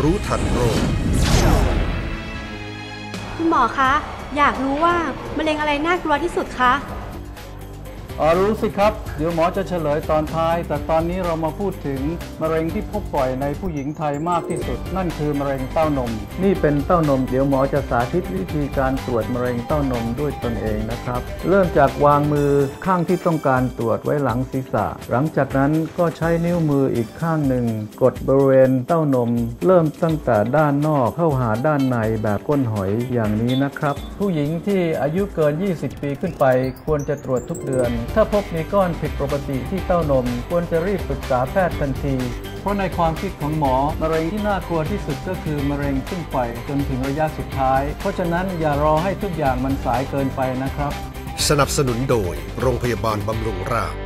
รู้ทันโรค คุณหมอคะ อยากรู้ว่ามะเร็งอะไรน่ากลัวที่สุดคะ อ๋อรู้สิครับ เดี๋ยวหมอจะเฉลยตอนท้าย แต่ตอนนี้เรามาพูดถึงมะเร็งที่พบบ่อยในผู้หญิงไทยมากที่สุด นั่นคือมะเร็งเต้านม นี่เป็นเต้านม เดี๋ยวหมอจะสาธิตวิธีการตรวจมะเร็งเต้านมด้วยตนเองนะครับ เริ่มจากวางมือข้างที่ต้องการตรวจไว้หลังศีรษะ หลังจากนั้นก็ใช้นิ้วมืออีกข้างหนึ่ง กดบริเวณเต้านม เริ่มตั้งแต่ด้านนอกเข้าหาด้านในแบบก้นหอยอย่างนี้นะครับ ผู้หญิงที่อายุเกิน 20 ปีขึ้นไป ควรจะตรวจทุกเดือนถ้าพบมีก้อนผิดปกติที่เต้านม ควรจะรีบปรึกษาแพทย์ทันที เพราะในความคิดของหมอ มะเร็งที่น่ากลัวที่สุดก็คือมะเร็งขึ้นไปจนถึงระยะสุดท้าย เพราะฉะนั้นอย่ารอให้ทุกอย่างมันสายเกินไปนะครับ สนับสนุนโดยโรงพยาบาลบำรุงราษฎร์